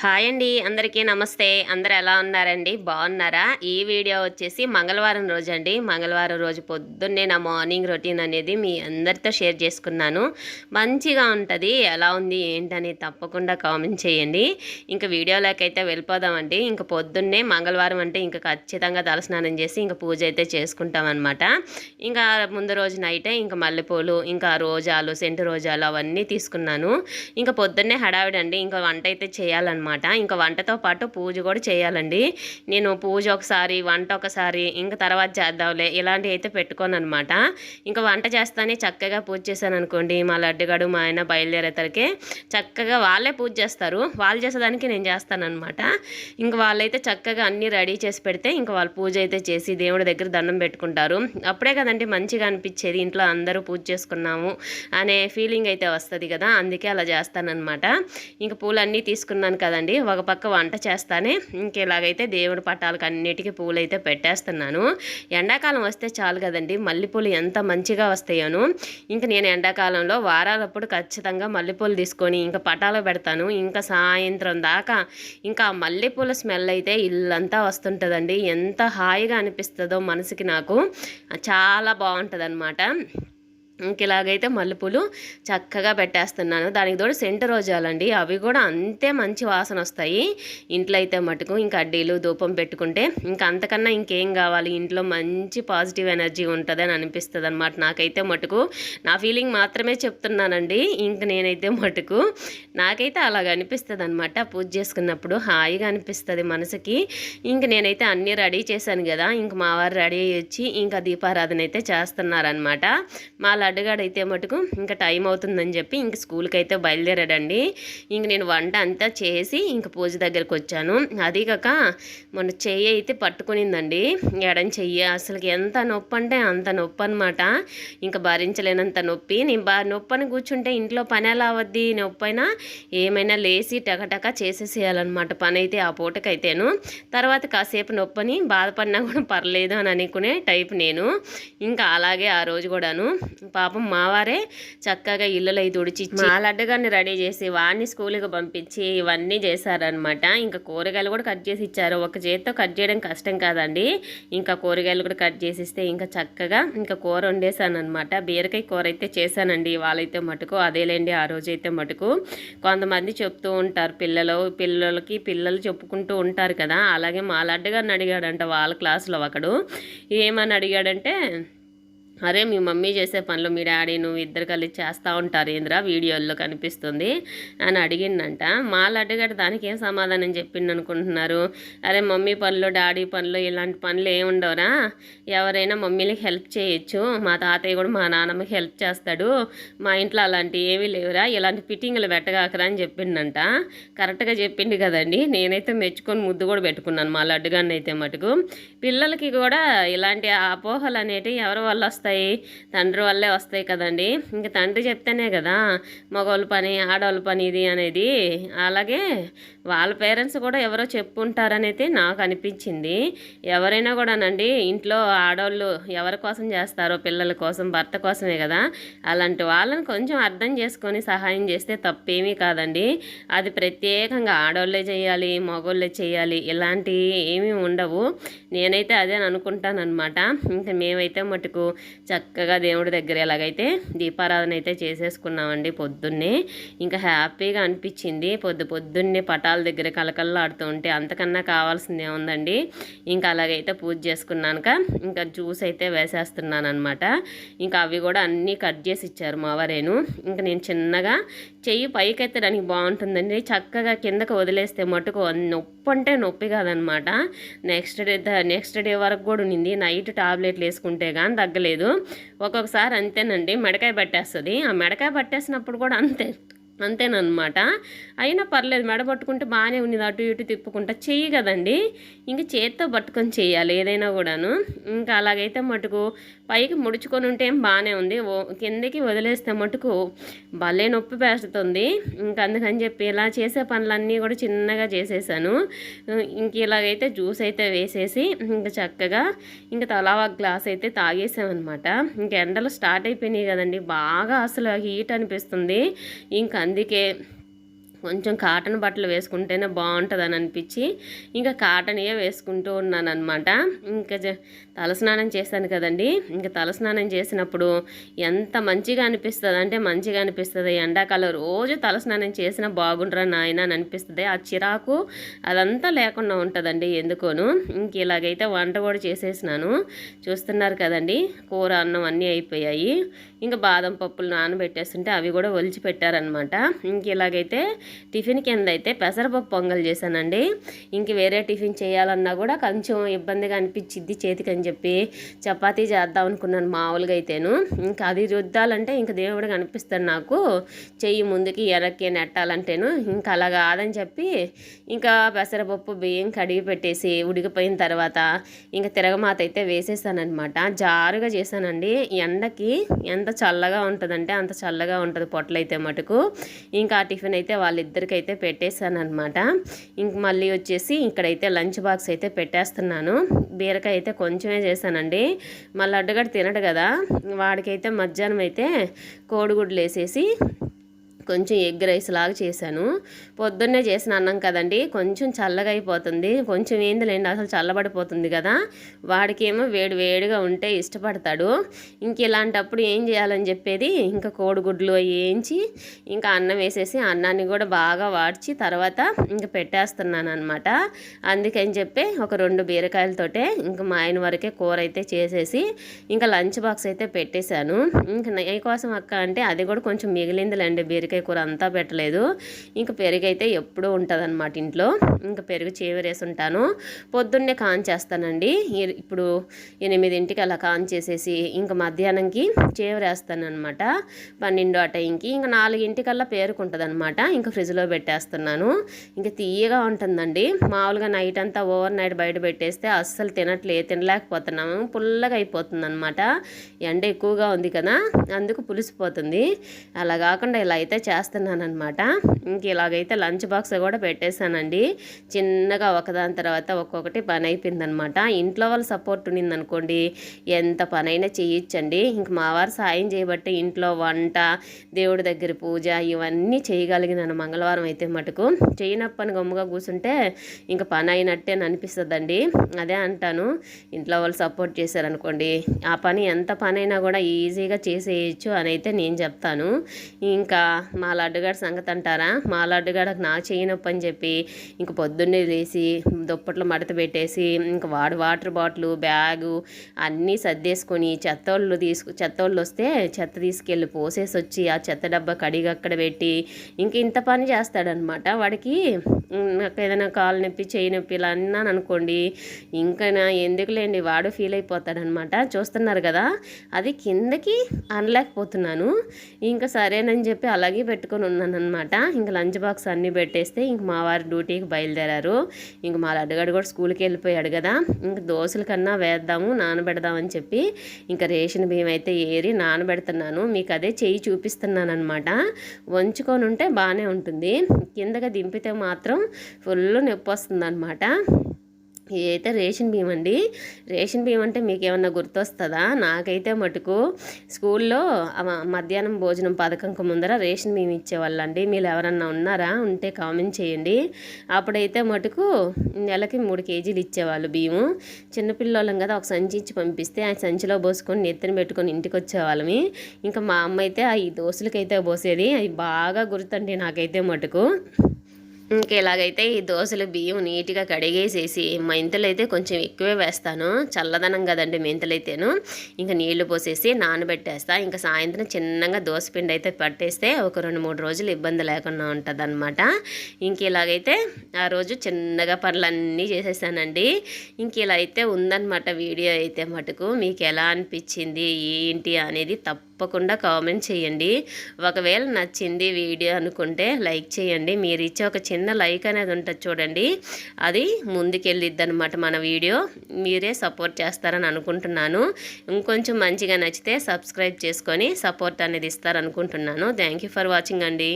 Hi అండి అందరికీ నమస్తే. అందరు ఎలా ఉన్నారండి? బాగున్నారా? ఈ వీడియో వచ్చేసి మంగళవారం రోజు అండి. మంగళవారం రోజు పొద్దున్నే నా మార్నింగ్ రొటీన్ అనేది మీ అందరితో షేర్ చేసుకున్నాను. మంచిగా ఉంటుంది. ఎలా ఉంది ఏంటని తప్పకుండా కామెంట్ చేయండి. ఇంకా వీడియోలోకి అయితే వెళ్ళిపోదామండి. ఇంకా పొద్దున్నే మంగళవారం అంటే ఇంకా ఖచ్చితంగా తలస్నానం చేసి ఇంకా పూజ అయితే చేసుకుంటాం అనమాట ఇంకా ముందు రోజు నైటే ఇంకా మల్లెపూలు ఇంకా రోజాలు సెంటు రోజాలు అవన్నీ తీసుకున్నాను. ఇంకా పొద్దున్నే హడావిడండి ఇంకా వంట అయితే చేయాలన్నమాట. ఇంకా వంటతో పాటు పూజ కూడా చేయాలండి. నేను పూజ ఒకసారి వంట ఒకసారి ఇంకా తర్వాత చేద్దాంలే ఇలాంటివి అయితే పెట్టుకోను అనమాట ఇంకా వంట చేస్తానే చక్కగా పూజ చేశాను అనుకోండి మా లడ్డుగాడు మా ఆయన బయలుదేరేతలకే చక్కగా వాళ్ళే పూజ చేస్తారు. వాళ్ళు చేసేదానికి నేను చేస్తానన్నమాట. ఇంకా వాళ్ళైతే చక్కగా అన్నీ రెడీ చేసి పెడితే ఇంకా వాళ్ళు పూజ అయితే చేసి దేవుడి దగ్గర దండం పెట్టుకుంటారు. అప్పుడే కదండి మంచిగా అనిపించేది ఇంట్లో అందరూ పూజ చేసుకున్నాము అనే ఫీలింగ్ అయితే వస్తుంది కదా అందుకే అలా చేస్తానన్నమాట. ఇంకా పూలన్నీ తీసుకున్నాను కదా కదండి ఒక పక్క వంట చేస్తానే. ఇంక ఇలాగైతే దేవుడి పట్టాలకు అన్నిటికీ పూలు అయితే పెట్టేస్తున్నాను. ఎండాకాలం వస్తే చాలు కదండి మల్లెపూలు ఎంత మంచిగా వస్తాయోను. ఇంకా నేను ఎండాకాలంలో వారాలప్పుడు ఖచ్చితంగా మల్లెపూలు తీసుకొని ఇంకా పటాలు పెడతాను. ఇంకా సాయంత్రం దాకా ఇంకా ఆ మల్లెపూల స్మెల్ అయితే ఇల్లంతా వస్తుంటుందండి. ఎంత హాయిగా అనిపిస్తుందో మనసుకి నాకు. చాలా బాగుంటుంది ఇంకెలాగైతే మల్లెపూలు చక్కగా పెట్టేస్తున్నాను. దానికి తోడు సెంటు రోజాలండి. అవి కూడా అంతే మంచి వాసన వస్తాయి. ఇంట్లో అయితే మటుకు ఇంకా అడ్డీలు ధూపం పెట్టుకుంటే ఇంకా అంతకన్నా ఇంకేం కావాలి? ఇంట్లో మంచి పాజిటివ్ ఎనర్జీ ఉంటుంది అని అనిపిస్తుంది అనమాట నాకైతే మటుకు నా ఫీలింగ్ మాత్రమే చెప్తున్నానండి. ఇంక నేనైతే మటుకు నాకైతే అలాగ అనిపిస్తుంది అనమాట పూజ చేసుకున్నప్పుడు హాయిగా అనిపిస్తుంది మనసుకి. ఇంక నేనైతే అన్నీ రెడీ చేశాను కదా. ఇంక మా వారు రెడీ అయ్యి వచ్చి ఇంకా దీపారాధన అయితే చేస్తున్నారనమాట మా లడ్డుగాడు అయితే మటుకు ఇంకా టైం అవుతుందని చెప్పి ఇంక స్కూల్కి అయితే బయలుదేరాడండి. ఇంక నేను వంట అంతా చేసి ఇంక పూజ దగ్గరికి వచ్చాను. అది కాక మొన్న చెయ్యి అయితే పట్టుకునిందండి. ఎడం చెయ్యి అసలుకి ఎంత నొప్పి అంటే అంత నొప్పి అనమాట ఇంకా భరించలేనంత నొప్పి. నేను బా నొప్పి అని కూర్చుంటే ఇంట్లో పని ఎలా అవద్ది? నొప్పి అయినా ఏమైనా లేచి టకటక చేసేసేయాలన్నమాట పని అయితే ఆ పూటకైతేను. తర్వాత కాసేపు నొప్పని బాధపడినా కూడా పర్లేదు అని అనుకునే టైప్ నేను. ఇంకా అలాగే ఆ రోజు కూడాను పాపం మావారే చక్కగా ఇల్లులు తుడిచి మా లడ్డుగాన్ని రెడీ చేసి వాడిని స్కూల్కి పంపించి ఇవన్నీ చేశారనమాట ఇంకా కూరగాయలు కూడా కట్ చేసి ఇచ్చారు. ఒక చేత్తో కట్ చేయడం కష్టం కాదండి. ఇంకా కూరగాయలు కూడా కట్ చేసి ఇస్తే ఇంకా చక్కగా ఇంకా కూర వండేసాను అనమాట బీరకాయ కూర అయితే చేశానండి వాళ్ళైతే మటుకు. అదేలేండి ఆ రోజు అయితే మటుకు. కొంతమంది చెప్తూ ఉంటారు పిల్లలు పిల్లలకి పిల్లలు చెప్పుకుంటూ ఉంటారు కదా. అలాగే మా లడ్డుగారిని అడిగాడంట వాళ్ళ క్లాసులో ఒకడు. ఏమని అడిగాడంటే అరే మీ మమ్మీ చేసే పనులు మీ డాడీ నువ్వు ఇద్దరు కలిసి చేస్తూ ఉంటారు ఏంద్రా వీడియోల్లో కనిపిస్తుంది అని అడిగిండంట మా లడ్డుగడ్డ దానికి ఏం సమాధానం చెప్పిండు అనుకుంటున్నారు? అరే మమ్మీ పనులు డాడీ పనులు ఇలాంటి పనులు ఏమి ఉండవురా? ఎవరైనా మమ్మీలకి హెల్ప్ చేయొచ్చు. మా తాతయ్య కూడా మా నాన్నమ్మకి హెల్ప్ చేస్తాడు. మా ఇంట్లో అలాంటి ఏమీ లేవురా ఇలాంటి ఫిట్టింగ్లు పెట్టగాకరా అని చెప్పిండంట. కరెక్ట్గా చెప్పిండు కదండి. నేనైతే మెచ్చుకొని ముద్దు కూడా పెట్టుకున్నాను మా లడ్డుగాన్ని అయితే మటుకు. పిల్లలకి కూడా ఇలాంటి అపోహలు అనేటివి ఎవరి వల్ల వస్తాయి? వస్తాయి. తండ్రి వల్లే వస్తాయి కదండి. ఇంక తండ్రి చెప్తేనే కదా మగవాళ్ళ పని ఆడవాళ్ళ పని ఇది అనేది. అలాగే వాళ్ళ పేరెంట్స్ కూడా ఎవరో చెప్పుంటారనైతే నాకు అనిపించింది. ఎవరైనా కూడానండి ఇంట్లో ఆడవాళ్ళు ఎవరి కోసం చేస్తారో పిల్లల కోసం భర్త కోసమే కదా. అలాంటి వాళ్ళని కొంచెం అర్థం చేసుకొని సహాయం చేస్తే తప్పేమీ కాదండి. అది ప్రత్యేకంగా ఆడవాళ్ళే చేయాలి మగవాళ్ళే చేయాలి ఇలాంటివి ఏమీ ఉండవు. నేనైతే అదే అనుకుంటానమాట ఇంకా మేమైతే మటుకు చక్కగా దేవుడి దగ్గర ఎలాగైతే దీపారాధన అయితే చేసేసుకున్నామండి పొద్దున్నే. ఇంకా హ్యాపీగా అనిపించింది. పొద్దు పొద్దున్నే పటాల దగ్గర కలకల్లాడుతూ ఉంటే అంతకన్నా కావాల్సింది ఏముందండి? ఇంకా అలాగైతే పూజ చేసుకున్నాక ఇంకా జ్యూస్ అయితే వేసేస్తున్నాను అనమాట ఇంకా అవి కూడా అన్నీ కట్ చేసి ఇచ్చారు మా వారేను. ఇంకా నేను చిన్నగా చెయ్యి పైకి ఎత్తడానికి బాగుంటుందండి. చక్కగా కిందకు వదిలేస్తే మటుకు నొప్పి అంటే నొప్పి కాదనమాట నెక్స్ట్ డే నెక్స్ట్ డే వరకు కూడా ఉన్నింది నైట్ టాబ్లెట్లు వేసుకుంటే కానీ తగ్గలేదు. ఒక్కొక్కసారి అంతేనండి. మెడకాయ పట్టేస్తుంది. ఆ మెడకాయ పట్టేసినప్పుడు కూడా అంతే అంతేనమాట అయినా పర్లేదు మెడ పట్టుకుంటే బాగానే ఉంది అటు ఇటు తిప్పుకుంటా చెయ్యి కదండి. ఇంక చేత్తో పట్టుకొని చేయాలి ఏదైనా కూడాను. ఇంకా అలాగైతే మటుకు పైకి ముడుచుకొని ఉంటే ఏం బాగానే ఉంది. ఓ కిందకి వదిలేస్తే మటుకు భలే నొప్పి పేస్తుంది ఇంక అందుకని చెప్పి ఇలా చేసే పనులన్నీ కూడా చిన్నగా చేసేసాను. ఇంక ఇలాగైతే జ్యూస్ అయితే వేసేసి ఇంకా చక్కగా ఇంకా తలా ఒక గ్లాస్ అయితే తాగేసామన్నమాట. ఇంక ఎండలు స్టార్ట్ అయిపోయినాయి కదండి. బాగా అసలు హీట్ అనిపిస్తుంది. ఇంక అందుకే కొంచెం కాటన్ బట్టలు వేసుకుంటేనే బాగుంటుందని అనిపించి ఇంకా కాటన్యే వేసుకుంటూ ఉన్నాను అనమాట ఇంకా తలస్నానం చేశాను కదండి. ఇంకా తలస్నానం చేసినప్పుడు ఎంత మంచిగా అనిపిస్తుంది అంటే మంచిగా అనిపిస్తుంది. ఎండాకాలం రోజు తలస్నానం చేసినా బాగుండరా నాయన అని అనిపిస్తుంది. ఆ చిరాకు అదంతా లేకుండా ఉంటుందండి ఎందుకోను. ఇంక ఇలాగైతే వంట కూడా చేసేసినాను. చూస్తున్నారు కదండి కూర అన్నం అన్నీ అయిపోయాయి. ఇంకా బాదం పప్పులు నానబెట్టేస్తుంటే అవి కూడా ఒలిచి పెట్టారనమాట ఇంక ఇలాగైతే టిఫిన్ కింద అయితే పెసరపప్పు పొంగల్ చేశానండి. ఇంక వేరే టిఫిన్ చేయాలన్నా కూడా కొంచెం ఇబ్బందిగా అనిపించిద్ది చేతికి అని చెప్పి చపాతీ చేద్దాం అనుకున్నాను మామూలుగా అయితేను. ఇంకా అది రుద్దాలంటే ఇంక దేవుడు కనిపిస్తాడు నాకు. చెయ్యి ముందుకి ఎరక్కి నెట్టాలంటేను ఇంకా అలా కాదని చెప్పి ఇంకా పెసరపప్పు బియ్యం కడిగి పెట్టేసి ఉడికిపోయిన తర్వాత ఇంకా తిరగమాత అయితే వేసేసానమాట జారుగా చేశానండి. ఎండకి ఎంత చల్లగా ఉంటుందంటే అంత చల్లగా ఉంటుంది పొట్టలైతే మటుకు. ఇంకా ఆ టిఫిన్ అయితే వాళ్ళిద్దరికైతే పెట్టేశాను అనమాట ఇంక మళ్ళీ వచ్చేసి ఇక్కడైతే లంచ్ బాక్స్ అయితే పెట్టేస్తున్నాను. బీరకాయ అయితే కొంచెమే చేశానండి. మళ్ళీ అడ్డగడ తినడు కదా. వాడికైతే మధ్యాహ్నం అయితే కోడిగుడ్లు వేసేసి కొంచెం ఎగ్ రైస్ లాగా చేశాను. పొద్దున్నే చేసిన అన్నం కదండి కొంచెం చల్లగా అయిపోతుంది. కొంచెం ఏందిలేండి అసలు చల్లబడిపోతుంది కదా. వాడికేమో వేడి వేడిగా ఉంటే ఇష్టపడతాడు. ఇంక ఇలాంటప్పుడు ఏం చేయాలని చెప్పేది ఇంకా కోడిగుడ్లు వేయించి ఇంకా అన్నం వేసేసి అన్నాన్ని కూడా బాగా వాడ్చి తర్వాత ఇంకా పెట్టేస్తున్నాను అనమాట అందుకని చెప్పి ఒక రెండు బీరకాయలతోటే ఇంకా మా ఆయన వరకే కూర అయితే చేసేసి ఇంకా లంచ్ బాక్స్ అయితే పెట్టేశాను. ఇంకా నెయ్యి కోసం అక్క అంటే అది కూడా కొంచెం మిగిలిందిలేండి బీరకాయ బీరకాయ కూర అంతా పెట్టలేదు. ఇంకా పెరుగు అయితే ఎప్పుడూ ఉంటుందన్నమాట ఇంట్లో. ఇంకా పెరుగు చేవరేసి ఉంటాను పొద్దున్నే కాన్ చేస్తానండి ఇప్పుడు ఎనిమిదింటికి అలా కాన్ చేసేసి ఇంకా మధ్యాహ్నంకి చేవరేస్తానమాట పన్నెండు ఆ టైంకి ఇంకా నాలుగింటికల్లా పేరుకుంటుంది అనమాట ఇంకా ఫ్రిడ్జ్లో పెట్టేస్తున్నాను. ఇంకా తీయగా ఉంటుందండి. మామూలుగా నైట్ అంతా ఓవర్ నైట్ బయట పెట్టేస్తే అస్సలు తినట్లే తినలేకపోతున్నాము పుల్లగా అయిపోతుంది అనమాట ఎండ ఎక్కువగా ఉంది కదా అందుకు పులిసిపోతుంది. అలా కాకుండా ఇలా అయితే చేస్తున్నానమాట ఇంక ఇలాగైతే లంచ్ బాక్స్ కూడా పెట్టేశానండి. చిన్నగా ఒకదాని తర్వాత ఒక్కొక్కటి పని అయిపోయిందనమాట ఇంట్లో వాళ్ళ సపోర్ట్ ఉన్నిందనుకోండి ఎంత పనైనా చేయొచ్చండి. ఇంక మా వారు సాయం చేయబట్టి ఇంట్లో వంట దేవుడి దగ్గర పూజ ఇవన్నీ చేయగలిగినాను మంగళవారం అయితే మటుకు. చేయనప్పని గమ్ముగా కూర్చుంటే ఇంకా పని అయినట్టే అనిపిస్తుందండి. అదే అంటాను ఇంట్లో వాళ్ళు సపోర్ట్ చేశారనుకోండి ఆ పని ఎంత పనైనా కూడా ఈజీగా చేసేయచ్చు అని అయితే నేను చెప్తాను. ఇంకా మా లడ్డుగాడి సంగతి అంటారా? మా లడ్డుగాడకు నా చేయనొప్పి అని చెప్పి ఇంక పొద్దున్నే తీసి దుప్పట్లు మడత పెట్టేసి ఇంక వాడు వాటర్ బాటిల్ బ్యాగు అన్నీ సర్దేసుకొని చెత్తోళ్ళు తీసుకు చెత్తోళ్ళు వస్తే చెత్త తీసుకెళ్ళి పోసేసి వచ్చి ఆ చెత్త డబ్బా కడిగి అక్కడ పెట్టి ఇంక ఇంత పని చేస్తాడనమాట వాడికి నాకు ఏదైనా కాలు నొప్పి చేయి నొప్పి ఇలా అన్నాను అనుకోండి ఇంకా ఎందుకులేండి వాడు ఫీల్ అయిపోతాడనమాట. చూస్తున్నారు కదా అది కిందకి అనలేకపోతున్నాను. ఇంకా సరేనని చెప్పి అలాగే పెట్టుకొని ఉన్నాను అనమాట ఇంకా లంచ్ బాక్స్ అన్నీ పెట్టేస్తే ఇంక మా వారి డ్యూటీకి బయలుదేరారు. ఇంక మా లడ్డుగాడు కూడా స్కూల్కి వెళ్ళిపోయాడు కదా ఇంక దోశల కన్నా వేద్దాము నానబెడదామని చెప్పి ఇంకా రేషన్ బియ్యం అయితే ఏరి నానబెడుతున్నాను. మీకు అదే చెయ్యి చూపిస్తున్నాను అనమాట వంచుకొని ఉంటే బాగానే ఉంటుంది. కిందగా దింపితే మాత్రం ఫుల్ నొప్పి వస్తుందన్నమాట. ఇదైతే రేషన్ బియ్యం అండి. రేషన్ బియ్యం అంటే మీకు ఏమన్నా గుర్తొస్తుందా? నాకైతే మటుకు స్కూల్లో మధ్యాహ్నం భోజనం పథకంకు ముందర రేషన్ బియ్యం ఇచ్చేవాళ్ళండి. మీరు ఎవరన్నా ఉన్నారా? ఉంటే కామెంట్ చేయండి. అప్పుడైతే మటుకు నెలకి మూడు కేజీలు ఇచ్చేవాళ్ళు బియ్యము. చిన్నపిల్లోళ్ళం కదా ఒక సంచి ఇచ్చి పంపిస్తే ఆ సంచిలో పోసుకొని నెత్తిన పెట్టుకొని ఇంటికి వచ్చేవాళ్ళమి ఇంకా మా అమ్మ అయితే ఈ దోశలకైతే పోసేది. అవి బాగా గుర్తండి నాకైతే మటుకు. ఇంక ఇలాగైతే ఈ దోశలు బియ్యం నీట్గా కడిగేసేసి మెంతులు అయితే కొంచెం ఎక్కువే వేస్తాను. చల్లదనం కదండి మెంతులు అయితేను ఇంకా నీళ్ళు పోసేసి నానబెట్టేస్తా. ఇంకా సాయంత్రం చిన్నగా దోశ పిండి అయితే పట్టేస్తే ఒక రెండు మూడు రోజులు ఇబ్బంది లేకుండా ఉంటుంది అనమాట ఇంక ఇలాగైతే ఆ రోజు చిన్నగా పనులన్నీ చేసేసానండి. ఇంక ఇలా అయితే ఉందన్నమాట వీడియో అయితే మటుకు. మీకు ఎలా అనిపించింది? ఏంటి అనేది తప్ప తప్పకుండా కామెంట్ చేయండి. ఒకవేళ నచ్చింది వీడియో అనుకుంటే లైక్ చేయండి. మీరు ఇచ్చే ఒక చిన్న లైక్ అనేది ఉంటుంది చూడండి. అది ముందుకెళ్ళిద్ది అనమాట మన వీడియో. మీరే సపోర్ట్ చేస్తారని అనుకుంటున్నాను. ఇంకొంచెం మంచిగా నచ్చితే సబ్స్క్రైబ్ చేసుకొని సపోర్ట్ అనేది ఇస్తారనుకుంటున్నాను. థ్యాంక్ యూ ఫర్ వాచింగ్ అండి.